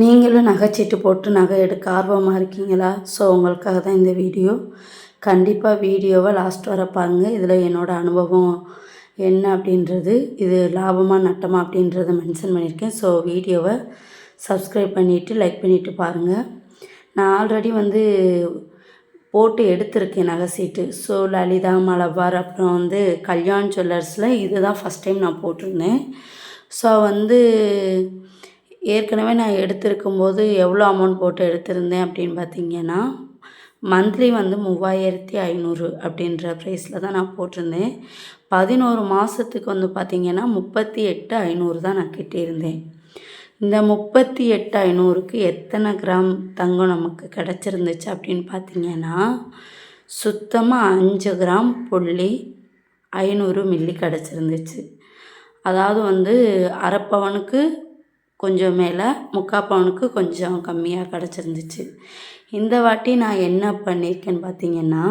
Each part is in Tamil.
நீங்களும் நகைச்சீட்டு போட்டு நகை எடுக்க ஆர்வமாக இருக்கீங்களா? ஸோ உங்களுக்காக தான் இந்த வீடியோ. கண்டிப்பாக வீடியோவை லாஸ்ட் வர பாருங்கள் இதில் என்னோடய அனுபவம் என்ன அப்படின்றது இது லாபமாக நட்டமாக அப்படின்றத மென்ஷன் பண்ணியிருக்கேன். ஸோ வீடியோவை சப்ஸ்கிரைப் பண்ணிவிட்டு லைக் பண்ணிவிட்டு பாருங்கள் நான் ஆல்ரெடி வந்து போட்டு எடுத்திருக்கேன் நகை சீட்டு ஸோ லலிதா மலபார் அப்புறம் வந்து கல்யாண் ஜுவல்லர்ஸில் இதுதான் ஃபஸ்ட் டைம் நான் போட்டிருந்தேன். ஸோ வந்து ஏற்கனவே நான் எடுத்திருக்கும் போது எவ்வளோ அமௌண்ட் போட்டு எடுத்திருந்தேன் அப்படின்னு பார்த்தீங்கன்னா மந்த்லி வந்து மூவாயிரத்தி ஐநூறு அப்படின்ற ப்ரைஸில் தான் நான் போட்டிருந்தேன். பதினோரு மாதத்துக்கு வந்து பார்த்திங்கன்னா முப்பத்தி எட்டு ஐநூறு தான் நான் கட்டியிருந்தேன். இந்த முப்பத்தி எட்டு ஐநூறுக்கு எத்தனை கிராம் தங்கம் நமக்கு கிடச்சிருந்துச்சு அப்படின்னு பார்த்தீங்கன்னா சுத்தமாக அஞ்சு கிராம் புள்ளி ஐநூறு மில்லி கிடச்சிருந்துச்சு. அதாவது வந்து அரைப்பவனுக்கு கொஞ்சம் மேலே முக்கால் பவுனுக்கு கொஞ்சம் கம்மியாக கிடச்சிருந்துச்சு. இந்த வாட்டி நான் என்ன பண்ணியிருக்கேன்னு பார்த்தீங்கன்னா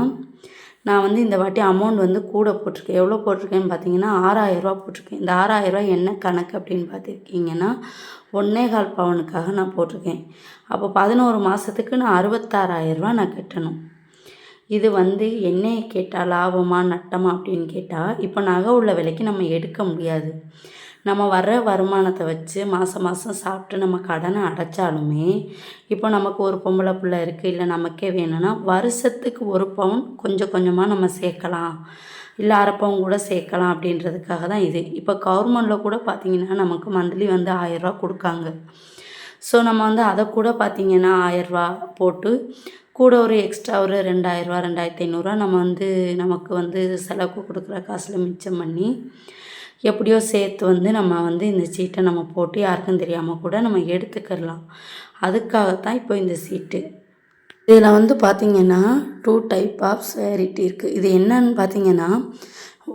நான் வந்து இந்த வாட்டி அமௌண்ட் வந்து கூட போட்டிருக்கேன். எவ்வளோ போட்டிருக்கேன்னு பார்த்தீங்கன்னா ஆறாயிரரூவா போட்டிருக்கேன். இந்த ஆறாயிரரூவா என்ன கணக்கு அப்படின்னு பார்த்துருக்கீங்கன்னா ஒன்றே கால் பவுனுக்காக நான் போட்டிருக்கேன். அப்போ பதினோரு மாதத்துக்கு நான் அறுபத்தாறாயிரரூவா நான் கட்டணும். இது வந்து என்னையை கேட்டால் லாபமா நட்டமா அப்படின்னு கேட்டால் இப்போ நகை உள்ள விலைக்கு நம்ம எடுக்க முடியாது. நம்ம வர்ற வருமானத்தை வச்சு மாதம் மாதம் சாப்பிட்டு நம்ம கடனை அடைச்சாலுமே இப்போ நமக்கு ஒரு பொம்பளை பிள்ளை இருக்குது இல்லை நமக்கே வேணும்னா வருஷத்துக்கு ஒரு பவுன் கொஞ்சம் கொஞ்சமாக நம்ம சேர்க்கலாம். இல்லை அரை பவுன் கூட சேர்க்கலாம் அப்படின்றதுக்காக தான் இது. இப்போ கவர்மெண்டில் கூட பார்த்திங்கன்னா நமக்கு மந்த்லி வந்து ஆயிரரூவா கொடுக்காங்க. ஸோ நம்ம வந்து அதை கூட பார்த்திங்கன்னா ஆயிரரூவா போட்டு கூட ஒரு எக்ஸ்ட்ரா ஒரு ரெண்டாயிரரூவா ரெண்டாயிரத்தி ஐநூறுரூவா நம்ம வந்து நமக்கு வந்து செலவுக்கு கொடுக்குற காசில் மிச்சம் பண்ணி எப்படியோ சேர்த்து வந்து நம்ம வந்து இந்த சீட்டை நம்ம போட்டு யாருக்கும் தெரியாமல் கூட நம்ம எடுத்துக்கிடலாம் அதுக்காகத்தான் இப்போ இந்த சீட்டு. இதில் வந்து பார்த்திங்கன்னா டூ டைப் ஆஃப் சேரிட்டி இருக்குது இது என்னன்னு பார்த்தீங்கன்னா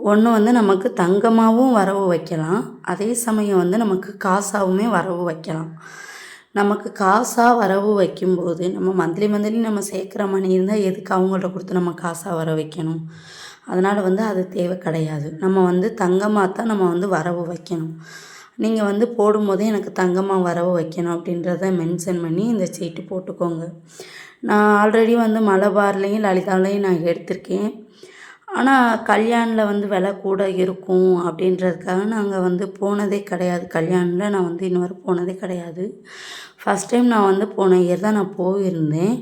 ஒன்று வந்து நமக்கு தங்கமாகவும் வரவு வைக்கலாம். அதே சமயம் வந்து நமக்கு காசாகவுமே வரவு வைக்கலாம். நமக்கு காசாக வரவு வைக்கும்போது நம்ம மந்த்லி மந்த்லி நம்ம சேர்க்குற மணி இருந்தால் எதுக்கு அவங்கள்ட்ட கொடுத்து நம்ம காசாக வர வைக்கணும்? அதனால் வந்து அது தேவை கிடையாது. நம்ம வந்து தங்கமாக தான் நம்ம வந்து வரவு வைக்கணும். நீங்கள் வந்து போடும்போதே எனக்கு தங்கமாக வரவு வைக்கணும் அப்படின்றத மென்ஷன் பண்ணி இந்த சீட்டு போட்டுக்கோங்க. நான் ஆல்ரெடி வந்து மலபார்லேயும் லலிதாவிலையும் நான் எடுத்திருக்கேன். ஆனால் கல்யாணில் வந்து விலை கூட இருக்கும் அப்படின்றதுக்காக நாங்கள் வந்து போனதே கிடையாது. கல்யாணில் நான் வந்து இன்னொரு போனதே கிடையாது. ஃபஸ்ட் டைம் நான் வந்து போன இயர் தான் நான் போயிருந்தேன்.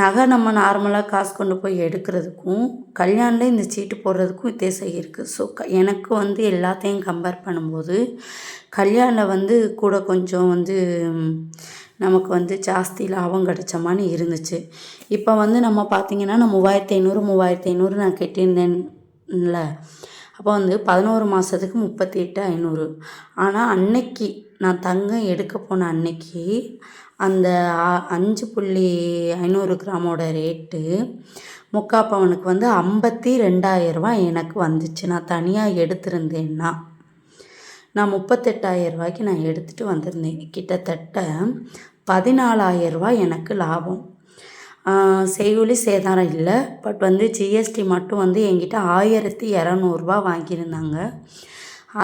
நகை நம்ம நார்மலாக காசு கொண்டு போய் எடுக்கிறதுக்கும் கல்யாணில் இந்த சீட்டு போடுறதுக்கும் வித்தியாசம் இருக்குது ஸோ க எனக்கு வந்து எல்லாத்தையும் கம்பேர் பண்ணும்போது கல்யாணில் வந்து கூட கொஞ்சம் வந்து நமக்கு வந்து ஜாஸ்தி லாபம் கிடைச்ச மாதிரி இருந்துச்சு. இப்போ வந்து நம்ம பார்த்திங்கன்னா நான் மூவாயிரத்தி ஐநூறு மூவாயிரத்தி ஐநூறு நான் கட்டியிருந்தேன்ல. அப்போ வந்து பதினோரு மாதத்துக்கு முப்பத்தி எட்டு ஐநூறு. ஆனால் அன்னைக்கு நான் தங்கம் எடுக்க போன அன்னைக்கு அந்த அஞ்சு புள்ளி ஐநூறு கிராமோட ரேட்டு முக்கா பவனுக்கு வந்து ஐம்பத்தி ரெண்டாயிரரூவா எனக்கு வந்துச்சு. நான் தனியாக எடுத்திருந்தேன்னா. நான் முப்பத்தெட்டாயிரம் ரூபாய்க்கு நான் எடுத்துகிட்டு வந்திருந்தேன். கிட்டத்தட்ட பதினாலாயிரரூவா எனக்கு லாபம். செய்கூலி சேதாரம் இல்லை. பட் வந்து ஜிஎஸ்டி மட்டும் வந்து என்கிட்ட ஆயிரத்தி இரநூறுபா வாங்கியிருந்தாங்க.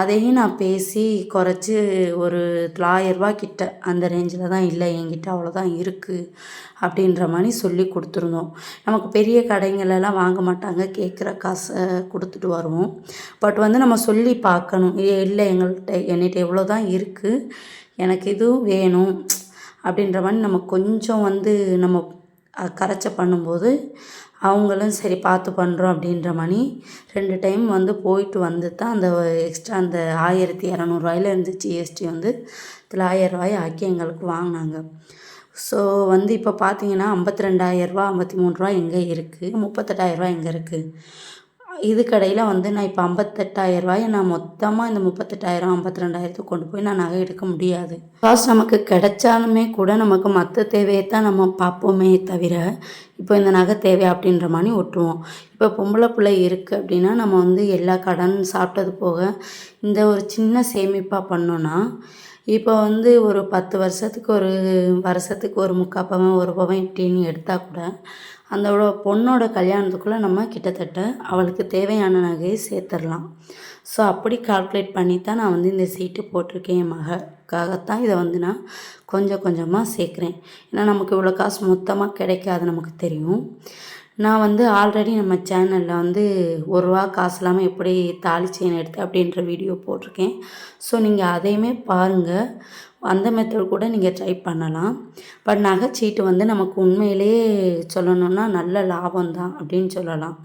அதையும் நான் பேசி குறைச்சி ஒரு தொள்ளாயிரரூபா கிட்ட அந்த ரேஞ்சில் தான் இல்லை என்கிட்ட அவ்வளோதான் இருக்குது அப்படின்ற மாதிரி சொல்லி கொடுத்துருந்தோம். நமக்கு பெரிய கடைங்களெல்லாம் வாங்க மாட்டாங்க கேட்குற காசை கொடுத்துட்டு வருவோம். பட் வந்து நம்ம சொல்லி பார்க்கணும். இல்லை எங்கள்கிட்ட என்கிட்ட எவ்வளோ தான் இருக்குது எனக்கு இதுவும் வேணும் அப்படின்ற மாதிரி நம்ம கொஞ்சம் வந்து நம்ம கரைச்ச பண்ணும்போது அவங்களும் சரி பார்த்து பண்ணுறோம் அப்படின்ற மாதிரி ரெண்டு டைம் வந்து போயிட்டு வந்து தான் அந்த எக்ஸ்ட்ரா அந்த ஆயிரத்தி இரநூறுவாயில இருந்து ஜிஎஸ்டி வந்து தொள்ளாயிரரூவாய் ஆக்கி எங்களுக்கு வாங்கினாங்க. ஸோ வந்து இப்போ பார்த்தீங்கன்னா ஐம்பத்தி ரெண்டாயிரரூவா ஐம்பத்தி மூணு ரூபா எங்கே இருக்குது முப்பத்தெட்டாயிரரூவா எங்கே இருக்குது இதுக்கடையில் வந்து நான் இப்போ ஐம்பத்தெட்டாயிரரூவாயை நான் மொத்தமாக இந்த முப்பத்தெட்டாயிரம் ஐம்பத்தி ரெண்டாயிரத்துக்கு கொண்டு போய் நான் நகை எடுக்க முடியாது. காசு நமக்கு கிடைச்சாலுமே கூட நமக்கு மற்ற தேவையை தான் நம்ம பார்ப்போமே தவிர இப்போ இந்த நகை தேவை அப்படின்ற மாதிரி ஒட்டுவோம். இப்போ பொம்பளை பிள்ளை இருக்குது அப்படின்னா நம்ம வந்து எல்லா கடன் சாப்பிட்டது போக இந்த ஒரு சின்ன சேமிப்பாக பண்ணோன்னா இப்போ வந்து ஒரு பத்து வருஷத்துக்கு ஒரு வருஷத்துக்கு ஒரு முக்கால் பவன் ஒரு பவன் இப்படின்னு எடுத்தால் கூட அந்த பொண்ணோட கல்யாணத்துக்குள்ளே நம்ம கிட்டத்தட்ட அவளுக்கு தேவையான நகையை சேர்த்துடலாம். ஸோ அப்படி கால்குலேட் பண்ணி தான் நான் வந்து இந்த சீட்டு போட்டிருக்கேன். என் மகக்காகத்தான் இதை வந்து நான் கொஞ்சம் கொஞ்சமாக சேர்க்குறேன். ஏன்னா நமக்கு இவ்வளோ காசு மொத்தமாக கிடைக்காது நமக்கு தெரியும். நான் வந்து ஆல்ரெடி நம்ம சேனலில் வந்து ஒரு ரூபா காசு இல்லாமல் எப்படி தாலி செயின் எடுத்தேன் அப்படின்ற வீடியோ போட்டிருக்கேன். ஸோ நீங்கள் அதையுமே பாருங்கள் அந்த மெத்தட் கூட நீங்கள் ட்ரை பண்ணலாம். பட் நகைச்சீட்டு வந்து நமக்கு உண்மையிலேயே சொல்லணுன்னா நல்ல லாபம் தான் அப்படின்னு சொல்லலாம்.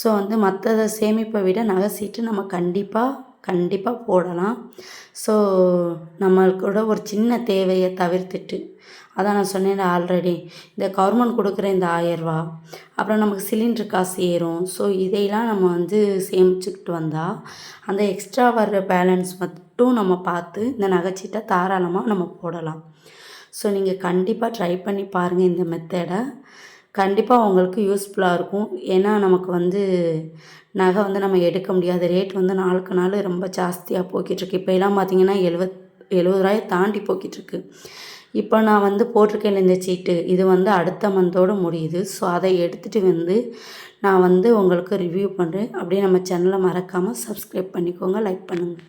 ஸோ வந்து மற்றதை சேமிப்பை விட நகை சீட்டு நம்ம கண்டிப்பாக கண்டிப்பாக போடலாம். ஸோ நம்மளோட ஒரு சின்ன தேவையை தவிர்த்துட்டு அதான் நான் சொன்னேன் ஆல்ரெடி இந்த கவர்மெண்ட் கொடுக்குற இந்த ஆயரூவா அப்புறம் நமக்கு சிலிண்டர் காசு ஏறும். ஸோ இதையெல்லாம் நம்ம வந்து சேமிச்சுக்கிட்டு வந்தால் அந்த எக்ஸ்ட்ரா வர்ற பேலன்ஸ் மட்டும் நம்ம பார்த்து இந்த நகைச்சீட்டை தாராளமாக நம்ம போடலாம். ஸோ நீங்கள் கண்டிப்பாக ட்ரை பண்ணி பாருங்கள் இந்த மெத்தடை கண்டிப்பாக உங்களுக்கு யூஸ்ஃபுல்லாக இருக்கும். ஏன்னா நமக்கு வந்து நகை வந்து நம்ம எடுக்க முடியாத. ரேட் வந்து நாளுக்கு நாள் ரொம்ப ஜாஸ்தியாக போய்கிட்டுருக்கு. இப்போ எல்லாம் பார்த்தீங்கன்னா எழுவத் எழுபதாயிரம் தாண்டி போய்கிட்டுருக்கு. இப்போ நான் வந்து போட்டிருக்கேன் இந்த சீட்டு இது வந்து அடுத்த மந்தோடு முடியுது. ஸோ அதை எடுத்துகிட்டு வந்து நான் வந்து உங்களுக்கு ரிவ்யூ பண்ணுறேன் அப்படியே நம்ம சேனலை மறக்காமல் சப்ஸ்கிரைப் பண்ணிக்கோங்க. லைக் பண்ணுங்கள்